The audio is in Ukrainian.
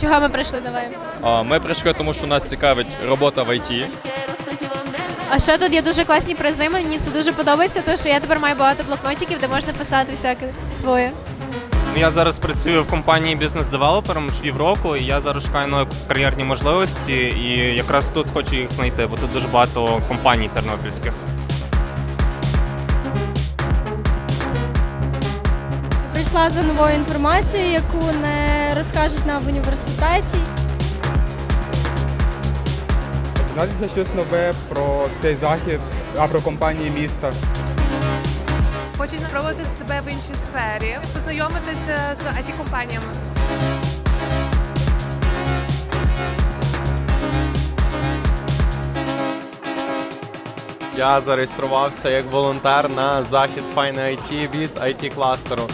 Чого ми прийшли? Давай. А, Ми прийшли, тому що нас цікавить робота в ІТ. А ще тут є дуже класні призи. Мені це дуже подобається, тому що я тепер маю багато блокнотиків, де можна писати всяке своє. Ну, Я зараз працюю в компанії бізнес-девелопером півроку, і я зараз шукаю нові кар'єрні можливості, і якраз тут хочу їх знайти, бо тут дуже багато компаній тернопільських. Прийшла за новою інформацією, яку не розкажуть нам в університеті. Дізнатися щось нове про цей захід, а про компанії міста. Хочуть спробувати себе в іншій сфері, познайомитися з it компаніями Я зареєструвався як волонтер на захід Fine IT від IT кластеру.